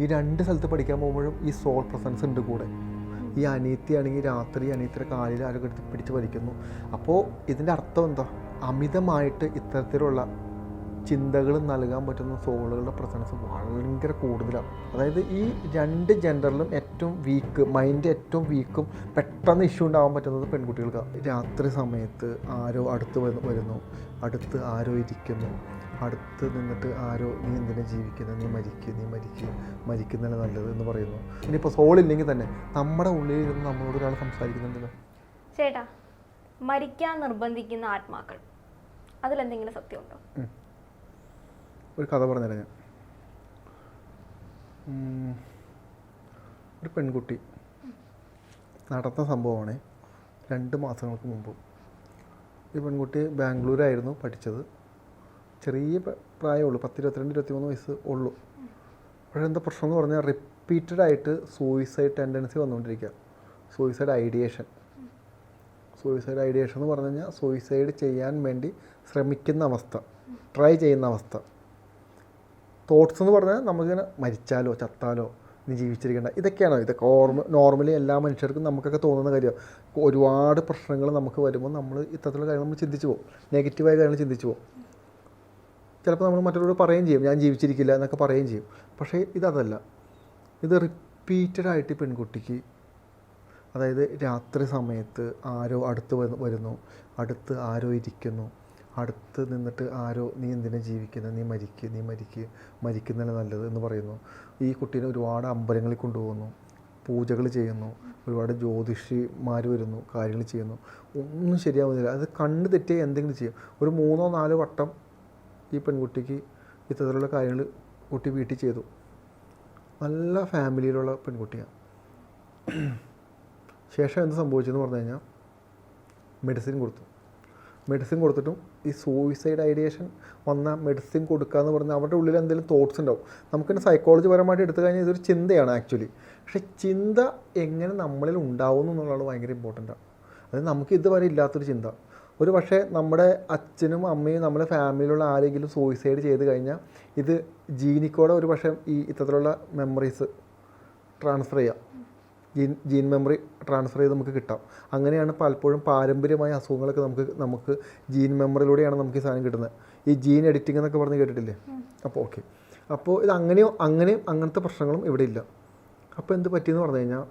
ഈ രണ്ട് സ്ഥലത്ത് പഠിക്കാൻ പോകുമ്പോഴും ഈ സോൾ പ്രസൻസ് ഉണ്ട് കൂടെ. ഈ അനീത്തിയാണെങ്കിൽ രാത്രി അനീത്തിയുടെ കാലിൽ ആരൊക്കെ എടുത്ത് പിടിച്ച് വലിക്കുന്നു. അപ്പോൾ ഇതിന്റെ അർത്ഥം എന്താ? അമിതമായിട്ട് ഇത്തരത്തിലുള്ള ചിന്തകൾ നൽകാൻ പറ്റുന്ന സോളുകളുടെ പ്രസൻസ് ഭയങ്കര കൂടുതലാണ്. അതായത് ഈ രണ്ട് ജെൻഡറിലും ഏറ്റവും വീക്ക് മൈൻഡ് ഏറ്റവും വീക്കും പെട്ടെന്ന് ഇഷ്യൂ ഉണ്ടാകാൻ പറ്റുന്നത് പെൺകുട്ടികൾക്കാണ് രാത്രി സമയത്ത് ആരോ അടുത്ത് വരുന്നു. അടുത്ത് ആരോ ഇരിക്കുന്നു. അടുത്ത് നിന്നിട്ട് ആരോ നീ എന്തിനാ ജീവിക്കുന്നത് നീ മരിക്കുക നീ മരിക്കുക മരിക്കുന്നതാണ് നല്ലത് എന്ന് പറയുന്നു. ഇനിയിപ്പോൾ സോൾ ഇല്ലെങ്കിൽ തന്നെ നമ്മുടെ ഉള്ളിൽ ഇരുന്ന് നമ്മളോട് ഒരാൾ സംസാരിക്കുന്നുണ്ടല്ലോ ചേട്ടാ മരിക്കാൻ നിർബന്ധിക്കുന്ന ആത്മാക്കൾ. അതിലെന്തെങ്കിലും സത്യമുണ്ടോ? ഒരു കഥ പറഞ്ഞുതരാം ഞാൻ. ഒരു പെൺകുട്ടി നടന്ന സംഭവമാണ് രണ്ട് മാസങ്ങൾക്ക് മുമ്പ്. ഈ പെൺകുട്ടി ബാംഗ്ലൂരായിരുന്നു പഠിച്ചത്. ചെറിയ പ്ര- പ്രായമുള്ളൂ. പത്ത് ഇരുപത്തിരണ്ട് ഇരുപത്തിമൂന്ന് വയസ്സ് ഉള്ളൂ. പക്ഷേ എന്താ പ്രശ്നം എന്ന് പറഞ്ഞാൽ റിപ്പീറ്റഡ് ആയിട്ട് സൂയിസൈഡ് ടെൻഡൻസി വന്നുകൊണ്ടിരിക്കുക സൂയിസൈഡ് ഐഡിയേഷൻ സൂയിസൈഡ് ഐഡിയേഷൻ എന്ന് പറഞ്ഞു കഴിഞ്ഞാൽ സൂയിസൈഡ് ചെയ്യാൻ വേണ്ടി ശ്രമിക്കുന്ന അവസ്ഥ. ട്രൈ ചെയ്യുന്ന അവസ്ഥ. തോട്ട്സ് എന്ന് പറഞ്ഞാൽ നമുക്കിങ്ങനെ മരിച്ചാലോ ചത്താലോ ഇനി ജീവിച്ചിരിക്കേണ്ട. ഇതൊക്കെയാണോ? ഇതൊക്കെ ഓർമ്മ നോർമലി എല്ലാ മനുഷ്യർക്കും നമുക്കൊക്കെ തോന്നുന്ന കാര്യമാണ് ഒരുപാട് പ്രശ്നങ്ങൾ നമുക്ക് വരുമ്പോൾ നമ്മൾ ഇത്തരത്തിലുള്ള കാര്യങ്ങൾ നമ്മൾ ചിന്തിച്ചു പോകും. നെഗറ്റീവായ കാര്യങ്ങൾ ചിന്തിച്ചു പോകും. ചിലപ്പോൾ നമ്മൾ മറ്റുള്ളവരോട് പറയുകയും ചെയ്യും ഞാൻ ജീവിച്ചിരിക്കില്ല എന്നൊക്കെ പറയുകയും ചെയ്യും. പക്ഷേ ഇതതല്ല ഇത് റിപ്പീറ്റഡ് ആയിട്ട് പെൺകുട്ടിക്ക് അതായത് രാത്രി സമയത്ത് ആരോ അടുത്ത് വരുന്നു അടുത്ത് ആരോ ഇരിക്കുന്നു അടുത്ത് നിന്നിട്ട് ആരോ നീ എന്തിനാ ജീവിക്കുന്നത് നീ മരിക്കുക നീ മരിക്കുക മരിക്കുന്നതല്ല നല്ലത് എന്ന് പറയുന്നു. ഈ കുട്ടീനെ ഒരുപാട് അമ്പലങ്ങളിൽ കൊണ്ടുപോകുന്നു പൂജകൾ ചെയ്യുന്നു ഒരുപാട് ജ്യോതിഷിമാർ വരുന്നു കാര്യങ്ങൾ ചെയ്യുന്നു. ഒന്നും ശരിയാവുന്നില്ല. അത് കണ്ണ് തെറ്റിയ എന്തെങ്കിലും ചെയ്യും. ഒരു മൂന്നോ നാലോ വട്ടം ഈ പെൺകുട്ടിക്ക് ഇത്തരത്തിലുള്ള കാര്യങ്ങൾ കുട്ടി വീട്ടിൽ ചെയ്തു. നല്ല ഫാമിലിയിലുള്ള പെൺകുട്ടിയാണ്. ശേഷം എന്ത് സംഭവിച്ചെന്ന് പറഞ്ഞു കഴിഞ്ഞാൽ മെഡിസിൻ കൊടുത്തു. മെഡിസിൻ കൊടുത്തിട്ടും ഈ സൂയിസൈഡ് ഐഡിയേഷൻ വന്ന മെഡിസിൻ കൊടുക്കുക എന്ന് പറഞ്ഞാൽ അവരുടെ ഉള്ളിൽ എന്തെങ്കിലും തോട്ട്സ് ഉണ്ടാവും. നമുക്കിന് സൈക്കോളജി പരമായിട്ട് എടുത്തു കഴിഞ്ഞാൽ ഇതൊരു ചിന്തയാണ് ആക്ച്വലി പക്ഷേ ചിന്ത എങ്ങനെ നമ്മളിൽ ഉണ്ടാവുന്നു എന്നുള്ളത് ഭയങ്കര ഇമ്പോർട്ടന്റ് ആണ്. അത് നമുക്ക് ഇതുവരെ ഇല്ലാത്തൊരു ചിന്ത. ഒരു പക്ഷേ നമ്മുടെ അച്ഛനും അമ്മയും നമ്മുടെ ഫാമിലിയിലുള്ള ആരെങ്കിലും സൂയിസൈഡ് ചെയ്ത് കഴിഞ്ഞാൽ ഇത് ജീനിക്കോടെ ഒരു പക്ഷേ ഈ ഇത്തരത്തിലുള്ള മെമ്മറീസ് ട്രാൻസ്ഫർ ചെയ്യാം. ജീൻ ജീൻ മെമ്മറി ട്രാൻസ്ഫർ ചെയ്ത് നമുക്ക് കിട്ടാം. അങ്ങനെയാണ് പലപ്പോഴും പാരമ്പര്യമായ അസുഖങ്ങളൊക്കെ നമുക്ക് നമുക്ക് ജീൻ മെമ്മറിയിലൂടെയാണ് നമുക്ക് ഈ സാധനം കിട്ടുന്നത്. ഈ ജീൻ എഡിറ്റിംഗ് എന്നൊക്കെ പറഞ്ഞ് കേട്ടിട്ടില്ലേ? അപ്പോൾ ഓക്കെ. അപ്പോൾ ഇത് അങ്ങനെയോ അങ്ങനെയും അങ്ങനത്തെ പ്രശ്നങ്ങളും ഇവിടെ ഇല്ല. അപ്പോൾ എന്ത് പറ്റിയെന്ന് പറഞ്ഞു കഴിഞ്ഞാൽ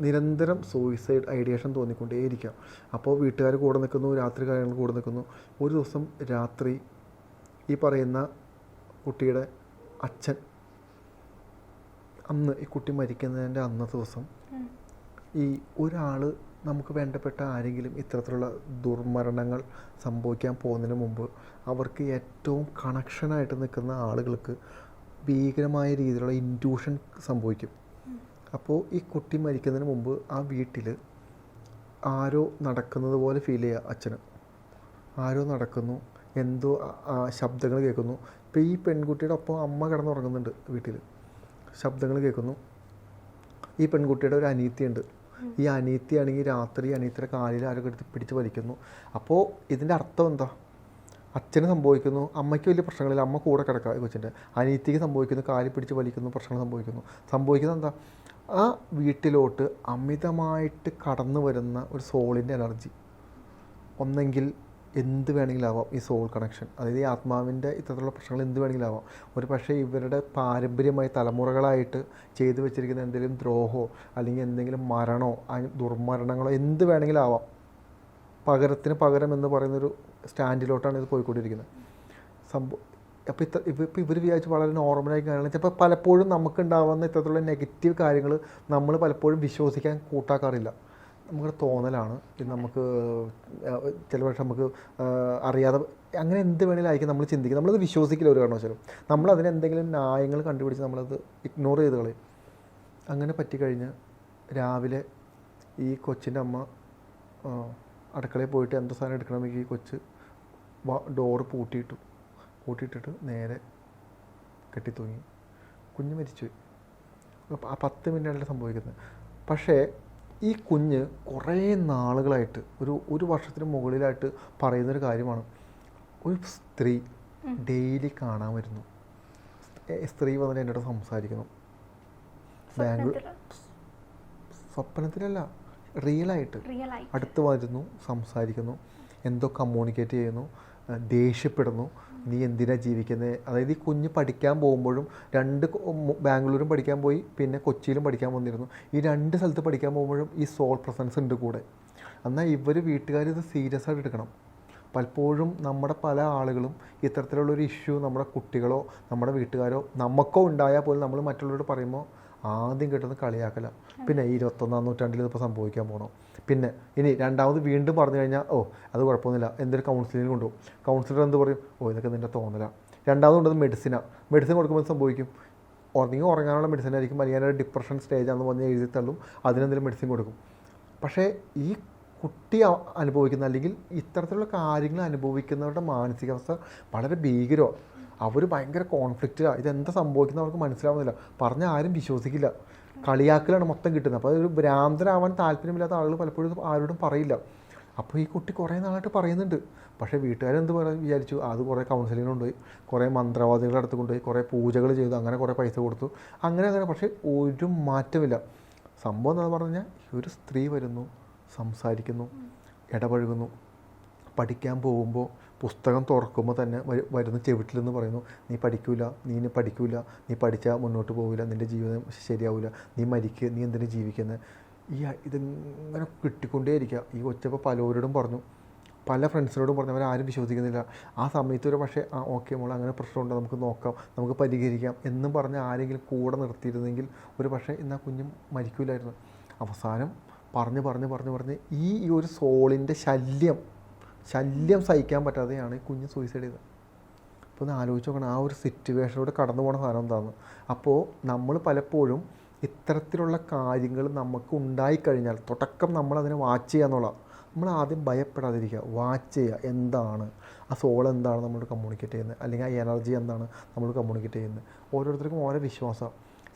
നിരന്തരം സൂയിസൈഡ് ഐഡിയേഷൻ തോന്നിക്കൊണ്ടേയിരിക്കാം. അപ്പോൾ വീട്ടുകാർ കൂടെ നിൽക്കുന്നു രാത്രി കാര്യങ്ങൾ കൂടെ നിൽക്കുന്നു. ഒരു ദിവസം രാത്രി ഈ പറയുന്ന കുട്ടിയുടെ അച്ഛൻ അന്ന് ഈ കുട്ടി മരിക്കുന്നതിന്റെ അന്നത്തെ ദിവസം ഈ ഒരാൾ നമുക്ക് വേണ്ടപ്പെട്ട ആരെങ്കിലും ഇത്തരത്തിലുള്ള ദുർമരണങ്ങൾ സംഭവിക്കാൻ പോകുന്നതിന് മുമ്പ് അവർക്ക് ഏറ്റവും കണക്ഷനായിട്ട് നിൽക്കുന്ന ആളുകൾക്ക് ഭീകരമായ രീതിയിലുള്ള ഇന്റ്യൂഷൻ സംഭവിക്കും. അപ്പോൾ ഈ കുട്ടി മരിക്കുന്നതിന് മുമ്പ് ആ വീട്ടിൽ ആരോ നടക്കുന്നത് പോലെ ഫീൽ ചെയ്യുക അച്ഛന്. ആരോ നടക്കുന്നു എന്തോ ശബ്ദങ്ങൾ കേൾക്കുന്നു. ഇപ്പോൾ ഈ പെൺകുട്ടിയുടെ ഒപ്പം അമ്മ കിടന്നുറങ്ങുന്നുണ്ട് വീട്ടിൽ ശബ്ദങ്ങൾ കേൾക്കുന്നു. ഈ പെൺകുട്ടിയുടെ ഒരു അനീത്തിയുണ്ട് ഈ അനീത്തിയാണെങ്കിൽ രാത്രി അനീത്തിയുടെ കാലിൽ ആരൊക്കെ എടുത്ത് പിടിച്ച് വലിക്കുന്നു. അപ്പോൾ ഇതിന്റെ അർത്ഥം എന്താ? അച്ഛന് സംഭവിക്കുന്നു അമ്മയ്ക്ക് വലിയ പ്രശ്നങ്ങളില്ല അമ്മ കൂടെ കിടക്കുക കൊച്ചിന്റെ അനീത്തിക്ക് സംഭവിക്കുന്നു കാലിൽ പിടിച്ച് വലിക്കുന്നു പ്രശ്നങ്ങൾ സംഭവിക്കുന്നു. സംഭവിക്കുന്നത് എന്താ? ആ വീട്ടിലോട്ട് അമിതമായിട്ട് കടന്നു വരുന്ന ഒരു സോളിന്റെ എനർജി. ഒന്നെങ്കിൽ എന്ത് വേണമെങ്കിലും ആവാം ഈ സോൾ കണക്ഷൻ. അതായത് ഈ ആത്മാവിന്റെ ഇത്തരത്തിലുള്ള പ്രശ്നങ്ങൾ എന്ത് വേണമെങ്കിലും ആവാം ഒരു പക്ഷേ ഇവരുടെ പാരമ്പര്യമായി തലമുറകളായിട്ട് ചെയ്തു വെച്ചിരിക്കുന്ന എന്തെങ്കിലും ദ്രോഹമോ അല്ലെങ്കിൽ എന്തെങ്കിലും മരണമോ ദുർമരണങ്ങളോ എന്ത് വേണമെങ്കിലും ആവാം പകരത്തിന് പകരം എന്ന് പറയുന്നൊരു സ്റ്റാൻഡിലോട്ടാണ് ഇത് പോയിക്കൊണ്ടിരിക്കുന്നത്. സംഭവം അപ്പോൾ ഇത്ര ഇപ്പോൾ ഇവർ വിചാരിച്ച് വളരെ നോർമലായി കാര്യങ്ങൾ ചിലപ്പോൾ പലപ്പോഴും നമുക്കുണ്ടാവുന്ന ഇത്തരത്തിലുള്ള നെഗറ്റീവ് കാര്യങ്ങൾ നമ്മൾ പലപ്പോഴും വിശ്വസിക്കാൻ കൂട്ടാക്കാറില്ല. നമുക്കൊരു തോന്നലാണ്. ഇത് നമുക്ക് ചില പക്ഷേ നമുക്ക് അറിയാതെ അങ്ങനെ എന്ത് വേണമെങ്കിലും നമ്മൾ ചിന്തിക്കും നമ്മളത് വിശ്വസിക്കില്ല ഒരു കാരണവശാലും. നമ്മൾ അതിന് എന്തെങ്കിലും ന്യായങ്ങൾ കണ്ടുപിടിച്ച് നമ്മളത് ഇഗ്നോർ ചെയ്ത് കളയും. അങ്ങനെ പറ്റിക്കഴിഞ്ഞ് രാവിലെ ഈ കൊച്ചിന്റെ അമ്മ അടുക്കളയിൽ പോയിട്ട് എന്തോ സാധനം എടുക്കണമെങ്കിൽ ഈ കൊച്ച് ഡോറ് പൂട്ടിയിട്ടു. പൂട്ടിയിട്ടിട്ട് നേരെ കെട്ടിത്തൂങ്ങി. കുഞ്ഞ് മരിച്ചുപോയി. ആ പത്ത് മിനിറ്റാണ് സംഭവിക്കുന്നത്. പക്ഷേ ഈ കുഞ്ഞ് കുറേ നാളുകളായിട്ട് ഒരു ഒരു വർഷത്തിന് മുകളിലായിട്ട് പറയുന്നൊരു കാര്യമാണ്. ഒരു സ്ത്രീ ഡെയിലി കാണാൻ വരുന്നു. സ്ത്രീ വന്നിട്ട് എന്നോട് സംസാരിക്കുന്നു. ബാംഗ്ലൂർ സ്വപ്നത്തിലല്ല റിയലായിട്ട്. അടുത്ത് വരുന്നു സംസാരിക്കുന്നു എന്തോ കമ്മ്യൂണിക്കേറ്റ് ചെയ്യുന്നു ദേഷ്യപ്പെടുന്നു നീ എന്തിനാ ജീവിക്കുന്നത് അതായത് ഈ കുഞ്ഞ് പഠിക്കാൻ പോകുമ്പോഴും രണ്ട് ബാംഗ്ലൂരും പഠിക്കാൻ പോയി പിന്നെ കൊച്ചിയിലും പഠിക്കാൻ വന്നിരുന്നു. ഈ രണ്ട് സ്ഥലത്ത് പഠിക്കാൻ പോകുമ്പോഴും ഈ സോൾ പ്രസൻസ് ഉണ്ട് കൂടെ. എന്നാൽ ഇവർ വീട്ടുകാർ ഇത് സീരിയസ് ആയിട്ട് എടുക്കണം. പലപ്പോഴും നമ്മുടെ പല ആളുകളും ഇത്തരത്തിലുള്ളൊരു ഇഷ്യൂ നമ്മുടെ കുട്ടികളോ നമ്മുടെ വീട്ടുകാരോ നമുക്കോ ഉണ്ടായാൽ പോലും നമ്മൾ മറ്റുള്ളവരോട് പറയുമ്പോൾ ആദ്യം കിട്ടുന്നത് കളിയാക്കല. പിന്നെ ഈ ഇരുപത്തൊന്നാം നൂറ്റാണ്ടിൽ ഇതിപ്പോൾ സംഭവിക്കാൻ പോകണം പിന്നെ ഇനി രണ്ടാമത് വീണ്ടും പറഞ്ഞു കഴിഞ്ഞാൽ ഓ അത് കുഴപ്പമൊന്നുമില്ല. എന്തൊരു കൗൺസിലിംഗ് കൊണ്ടുപോകും. കൗൺസിലർ എന്ത് പറയും? ഓ ഇതൊക്കെ നിന്റെ തോന്നല. രണ്ടാമത് കൊണ്ടത് മെഡിസിനാണ് മെഡിസിൻ കൊടുക്കുമ്പോൾ സംഭവിക്കും? ഉറങ്ങി ഉറങ്ങാനുള്ള മെഡിസിൻ ആയിരിക്കും. അല്ലെങ്കിൽ ഡിപ്രഷൻ സ്റ്റേജാണെന്ന് പറഞ്ഞ് എഴുതി തള്ളും. അതിനെന്തെങ്കിലും മെഡിസിൻ കൊടുക്കും. പക്ഷേ ഈ കുട്ടി അനുഭവിക്കുന്ന അല്ലെങ്കിൽ ഇത്തരത്തിലുള്ള കാര്യങ്ങൾ അനുഭവിക്കുന്നവരുടെ മാനസികാവസ്ഥ വളരെ ഭീകരമാണ് അവർ ഭയങ്കര കോൺഫ്ലിക്റ്റിലാണ് ഇതെന്താ സംഭവിക്കുന്നത് അവർക്ക് മനസ്സിലാവുന്നില്ല. പറഞ്ഞാൽ ആരും വിശ്വസിക്കില്ല. കളിയാക്കലാണ് മൊത്തം കിട്ടുന്നത്. അപ്പോൾ അതൊരു ഭ്രാന്തരാവാൻ താല്പര്യമില്ലാത്ത ആളുകൾ പലപ്പോഴും ആരോടും പറയില്ല. അപ്പോൾ ഈ കുട്ടി കുറേ നാളായിട്ട് പറയുന്നുണ്ട്. പക്ഷേ വീട്ടുകാരെന്ത് പറയും വിചാരിച്ചു? അത് കുറേ കൗൺസിലിംഗ് കൊണ്ടുപോയി കുറേ മന്ത്രവാദികളുടെ അടുത്ത് കൊണ്ടുപോയി കുറേ പൂജകൾ ചെയ്തു അങ്ങനെ കുറേ പൈസ കൊടുത്തു. അങ്ങനെ അങ്ങനെ. പക്ഷേ ഒരു മാറ്റമില്ല. സംഭവം എന്താണെന്ന് കഴിഞ്ഞാൽ ഒരു സ്ത്രീ വരുന്നു സംസാരിക്കുന്നു ഇടപഴകുന്നു പഠിക്കാൻ പോകുമ്പോൾ പുസ്തകം തുറക്കുമ്പോൾ തന്നെ വരുന്ന ചെവിട്ടിൽ ചെവിട്ടിലെന്ന് പറയുന്നു നീ പഠിക്കൂല നീ ഇനി പഠിക്കൂല നീ പഠിച്ചാൽ മുന്നോട്ട് പോകില്ല നിന്റെ ജീവിതം ശരിയാവില്ല നീ മരിക്കുക നീ എന്തിനു ജീവിക്കുന്നത് ഈ ഇതിങ്ങനെ കിട്ടിക്കൊണ്ടേയിരിക്കുക ഈ ഒറ്റപ്പം പലരോടും പറഞ്ഞു. പല ഫ്രണ്ട്സിനോടും പറഞ്ഞു. അവരാരും വിശ്വസിക്കുന്നില്ല. ആ സമയത്ത് ഒരു പക്ഷേ ആ ഓക്കെ മോൾ അങ്ങനെ പ്രശ്നമുണ്ട്? നമുക്ക് നോക്കാം നമുക്ക് പരിഹരിക്കാം എന്നും പറഞ്ഞ് ആരെങ്കിലും കൂടെ നിർത്തിയിരുന്നെങ്കിൽ ഒരു പക്ഷേ ഇന്നാ കുഞ്ഞും മരിക്കില്ലായിരുന്നു അവസാനം പറഞ്ഞ് പറഞ്ഞ് പറഞ്ഞ് പറഞ്ഞ് ഈ ഒരു സോളിന്റെ ശല്യം ശല്യം സഹിക്കാൻ പറ്റാതെയാണ് ഈ കുഞ്ഞ് സൂയിസൈഡ് ചെയ്തത്. അപ്പോൾ ഒന്ന് ആലോചിച്ച് നോക്കണം ആ ഒരു സിറ്റുവേഷനിലൂടെ കടന്നു പോണ സാധനം എന്താണ് അപ്പോൾ നമ്മൾ പലപ്പോഴും ഇത്തരത്തിലുള്ള കാര്യങ്ങൾ നമുക്ക് ഉണ്ടായിക്കഴിഞ്ഞാൽ തുടക്കം നമ്മൾ അതിനെ വാച്ച് ചെയ്യുക എന്നുള്ള നമ്മൾ ആദ്യം ഭയപ്പെടാതിരിക്കുക. വാച്ച് ചെയ്യുക. എന്താണ്? ആ സോൾ എന്താണ് നമ്മൾ കമ്മ്യൂണിക്കേറ്റ് ചെയ്യുന്നത്? അല്ലെങ്കിൽ ആ എനർജി എന്താണ് നമ്മൾ കമ്മ്യൂണിക്കേറ്റ് ചെയ്യുന്നത്? ഓരോരുത്തർക്കും ഓരോ വിശ്വാസം.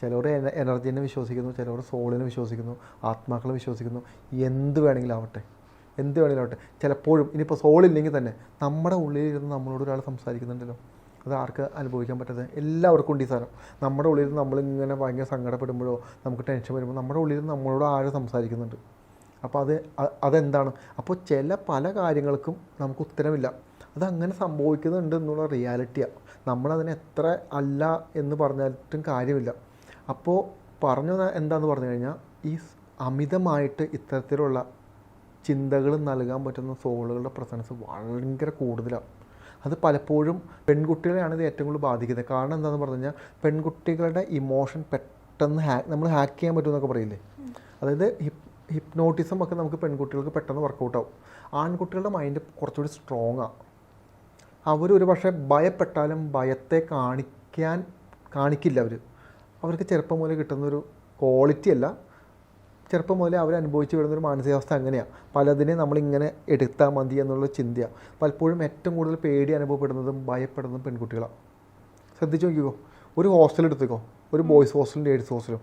ചിലവർ എനർജീനെ വിശ്വസിക്കുന്നു ചിലവർ സോളിനെ വിശ്വസിക്കുന്നു ആത്മാക്കളെ വിശ്വസിക്കുന്നു. എന്ത് വേണമെങ്കിലും ആവട്ടെ. എന്ത് വേണമെങ്കിലും ആവട്ടെ. ചിലപ്പോഴും ഇനിയിപ്പോൾ സോളില്ലെങ്കിൽ തന്നെ നമ്മുടെ ഉള്ളിലിരുന്ന് നമ്മളോട് ഒരാൾ സംസാരിക്കുന്നുണ്ടല്ലോ. അത് ആർക്ക് അനുഭവിക്കാൻ പറ്റാതെ? എല്ലാവർക്കും ഉണ്ട് ഈ സാധനം. നമ്മുടെ ഉള്ളിൽ നമ്മളിങ്ങനെ ഭയങ്കര സങ്കടപ്പെടുമ്പോഴോ നമുക്ക് ടെൻഷൻ വരുമ്പോൾ നമ്മുടെ ഉള്ളിൽ നമ്മളോട് ആരും സംസാരിക്കുന്നുണ്ട്. അപ്പോൾ അത് അതെന്താണ്? അപ്പോൾ ചില പല കാര്യങ്ങൾക്കും നമുക്ക് ഉത്തരമില്ല. അതങ്ങനെ സംഭവിക്കുന്നുണ്ട് എന്നുള്ള റിയാലിറ്റിയാണ് നമ്മളതിനെ എത്ര അല്ല എന്ന് പറഞ്ഞിട്ടും കാര്യമില്ല. അപ്പോൾ പറഞ്ഞു എന്താണെന്ന് പറഞ്ഞു കഴിഞ്ഞാൽ ഈ അമിതമായിട്ട് ഇത്തരത്തിലുള്ള ചിന്തകൾ നൽകാൻ പറ്റുന്ന സോളുകളുടെ പ്രസൻസ് ഭയങ്കര കൂടുതലാണ് അത് പലപ്പോഴും പെൺകുട്ടികളെയാണ് ഇത് ഏറ്റവും കൂടുതൽ ബാധിക്കുന്നത്. കാരണം എന്താണെന്ന് പറഞ്ഞു കഴിഞ്ഞാൽ പെൺകുട്ടികളുടെ ഇമോഷൻ പെട്ടെന്ന് ഹാക്ക് നമ്മൾ ഹാക്ക് ചെയ്യാൻ പറ്റുമെന്നൊക്കെ പറയില്ലേ? അതായത് ഹിപ് ഹിപ്നോട്ടിസം ഒക്കെ നമുക്ക് പെൺകുട്ടികൾക്ക് പെട്ടെന്ന് വർക്കൗട്ട് ആവും. ആൺകുട്ടികളുടെ മൈൻഡ് കുറച്ചുകൂടി സ്ട്രോങ് ആണ് അവർ ഒരു പക്ഷേ ഭയപ്പെട്ടാലും ഭയത്തെ കാണിക്കാൻ കാണിക്കില്ല അവർ അവർക്ക് ചെറുപ്പം മുതലേ കിട്ടുന്നൊരു ക്വാളിറ്റി അല്ല. ചെറുപ്പം മുതലേ അവർ അനുഭവിച്ചു വരുന്നൊരു മാനസികാവസ്ഥ അങ്ങനെയാണ് പലതിനെ നമ്മളിങ്ങനെ എടുത്താൽ മതി എന്നുള്ള ചിന്തയാണ് പലപ്പോഴും ഏറ്റവും കൂടുതൽ പേടി അനുഭവപ്പെടുന്നതും ഭയപ്പെടുന്നതും പെൺകുട്ടികളാണ് ശ്രദ്ധിച്ച് നോക്കിക്കോ. ഒരു ഹോസ്റ്റൽ എടുത്തേക്കോ. ഒരു ബോയ്സ് ഹോസ്റ്റലും ലേഡീസ് ഹോസ്റ്റലും.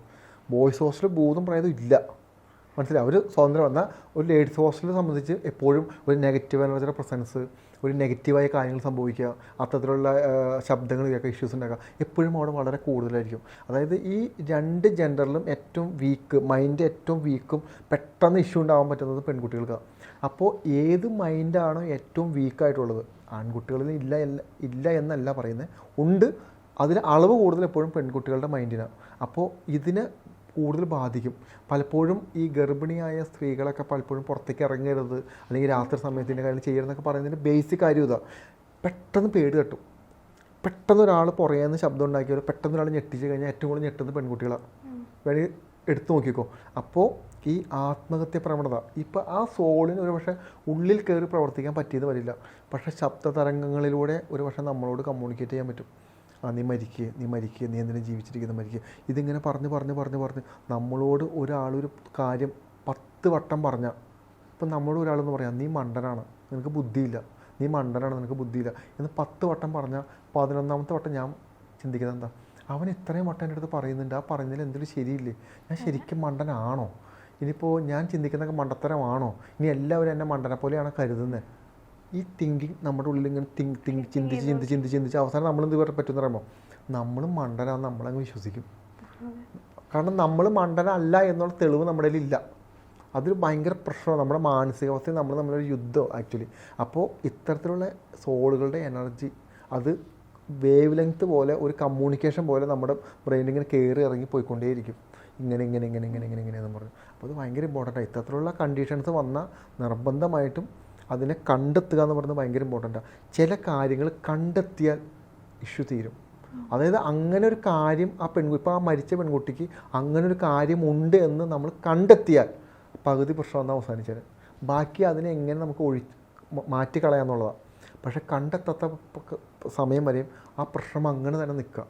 ബോയ്സ് ഹോസ്റ്റൽ ഭൂതം പ്രായതും ഇല്ല. മനസ്സിലായി? അവർ സ്വതന്ത്രം. വന്നാൽ ഒരു ലേഡീസ് ഹോസ്റ്റലിനെ സംബന്ധിച്ച് എപ്പോഴും ഒരു നെഗറ്റീവ് എനർജിയുടെ പ്രസൻസ് ഒരു നെഗറ്റീവായ കാര്യങ്ങൾ സംഭവിക്കുക അത്തരത്തിലുള്ള ശബ്ദങ്ങൾ കേൾക്കുക ഇഷ്യൂസ് ഉണ്ടാക്കുക എപ്പോഴും അവിടെ വളരെ കൂടുതലായിരിക്കും. അതായത് ഈ രണ്ട് ജെൻഡറിലും ഏറ്റവും വീക്ക് മൈൻഡ് ഏറ്റവും വീക്കും പെട്ടെന്ന് ഇഷ്യൂ ഉണ്ടാകാൻ പറ്റുന്നത് പെൺകുട്ടികൾക്കാണ് അപ്പോൾ ഏത് മൈൻഡാണോ ഏറ്റവും വീക്കായിട്ടുള്ളത് ആൺകുട്ടികളിൽ ഇല്ല ഇല്ല എന്നല്ല പറയുന്നത് ഉണ്ട്. അതിന് അളവ് കൂടുതൽ എപ്പോഴും പെൺകുട്ടികളുടെ മൈൻഡിനാണ് അപ്പോൾ ഇതിന് കൂടുതൽ ബാധിക്കും. പലപ്പോഴും ഈ ഗർഭിണിയായ സ്ത്രീകളൊക്കെ പലപ്പോഴും പുറത്തേക്ക് ഇറങ്ങരുത്. അല്ലെങ്കിൽ രാത്രി സമയത്തിന്റെ കാര്യം ചെയ്യരുതെന്നൊക്കെ പറയുന്നതിന്റെ ബേസിക് കാര്യം ഇതാ. പെട്ടെന്ന് പേടി തട്ടും. പെട്ടെന്ന് ഒരാൾ പുറയെന്ന് ശബ്ദം ഉണ്ടാക്കിയവർ പെട്ടെന്ന് ഒരാൾ ഞെട്ടിച്ച് കഴിഞ്ഞാൽ ഏറ്റവും കൂടുതൽ ഞെട്ടുന്നത് പെൺകുട്ടികളാണ് വേണമെങ്കിൽ എടുത്തു നോക്കിക്കോ. അപ്പോൾ ഈ ആത്മഹത്യ പ്രവണത. ഇപ്പോൾ ആ സോളിന് ഒരു പക്ഷേ ഉള്ളിൽ കയറി പ്രവർത്തിക്കാൻ പറ്റിയെന്ന് വരില്ല. പക്ഷേ ശബ്ദ തരംഗങ്ങളിലൂടെ ഒരു പക്ഷേ നമ്മളോട് കമ്മ്യൂണിക്കേറ്റ് ചെയ്യാൻ പറ്റും. ആ നീ മരിക്കുക നീ മരിക്കുക നീ എന്തിനും ജീവിച്ചിരിക്കുന്ന മരിക്കുക ഇതിങ്ങനെ പറഞ്ഞ് പറഞ്ഞ് പറഞ്ഞ് പറഞ്ഞ് നമ്മളോട് ഒരാളൊരു കാര്യം പത്ത് വട്ടം പറഞ്ഞാൽ ഇപ്പം നമ്മളോട് ഒരാളെന്ന് പറയാം നീ മണ്ടനാണ് നിനക്ക് ബുദ്ധിയില്ല നീ മണ്ടനാണ് നിനക്ക് ബുദ്ധിയില്ല എന്ന് പത്ത് വട്ടം പറഞ്ഞാൽ പതിനൊന്നാമത്തെ വട്ടം ഞാൻ ചിന്തിക്കുന്നത് എന്താ അവൻ ഇത്രയും വട്ടം എന്റെ അടുത്ത് പറയുന്നുണ്ട് ആ പറയുന്നതിൽ എന്തെങ്കിലും ശരിയില്ലേ? ഞാൻ ശരിക്കും മണ്ടനാണോ? ഇനിയിപ്പോൾ ഞാൻ ചിന്തിക്കുന്നതൊക്കെ മണ്ടത്തരമാണോ? ഇനി എല്ലാവരും എന്നെ മണ്ടനെ പോലെയാണ് കരുതുന്നത് ഈ തിങ്കിങ് നമ്മുടെ ഉള്ളിൽ ഇങ്ങനെ തിങ്ക് തിങ്ക് ചിന്തിച്ച് ചിന്തിച്ച് ചിന്തിച്ച് ചിന്തിച്ച് അവസാനം നമ്മൾ എന്ത് പറയാൻ പറ്റുമെന്ന് പറയുമ്പോൾ നമ്മൾ മണ്ടനാന്ന് നമ്മളങ്ങ് വിശ്വസിക്കും. കാരണം നമ്മൾ മണ്ടനല്ല എന്നുള്ള തെളിവ് നമ്മുടെ ഇല്ല. അതൊരു ഭയങ്കര പ്രശ്നമാണ്. നമ്മുടെ മാനസികാവസ്ഥയിൽ നമ്മൾ നമ്മളൊരു യുദ്ധം ആക്ച്വലി അപ്പോൾ ഇത്തരത്തിലുള്ള സോളുകളുടെ എനർജി അത് വേവ് ലെങ്ത് പോലെ ഒരു കമ്മ്യൂണിക്കേഷൻ പോലെ നമ്മുടെ ബ്രെയിനിൽ ഇങ്ങനെ കയറി ഇറങ്ങി പോയിക്കൊണ്ടേയിരിക്കും. ഇങ്ങനെ ഇങ്ങനെ ഇങ്ങനെ ഇങ്ങനെ ഇങ്ങനെ ഇങ്ങനെ എന്ന് പറഞ്ഞു. അപ്പോൾ അത് ഭയങ്കര ഇമ്പോർട്ടന്റ് ആണ് ഇത്തരത്തിലുള്ള കണ്ടീഷൻസ് വന്നാൽ നിർബന്ധമായിട്ടും അതിനെ കണ്ടെത്തുക എന്ന് പറയുന്നത് ഭയങ്കര ഇമ്പോർട്ടന്റാണ് ചില കാര്യങ്ങൾ കണ്ടെത്തിയാൽ ഇഷ്യൂ തീരും. അതായത് അങ്ങനെ ഒരു കാര്യം ആ പെൺകുട്ടി ഇപ്പോൾ ആ മരിച്ച പെൺകുട്ടിക്ക് അങ്ങനെ ഒരു കാര്യം ഉണ്ട് എന്ന് നമ്മൾ കണ്ടെത്തിയാൽ പകുതി പ്രശ്നം ഒന്ന് അവസാനിച്ചത്. ബാക്കി അതിനെ എങ്ങനെ നമുക്ക് ഒഴി മാറ്റിക്കളയാന്നുള്ളതാണ് പക്ഷെ കണ്ടെത്താത്ത സമയം വരെയും ആ പ്രശ്നം അങ്ങനെ തന്നെ നിൽക്കുക.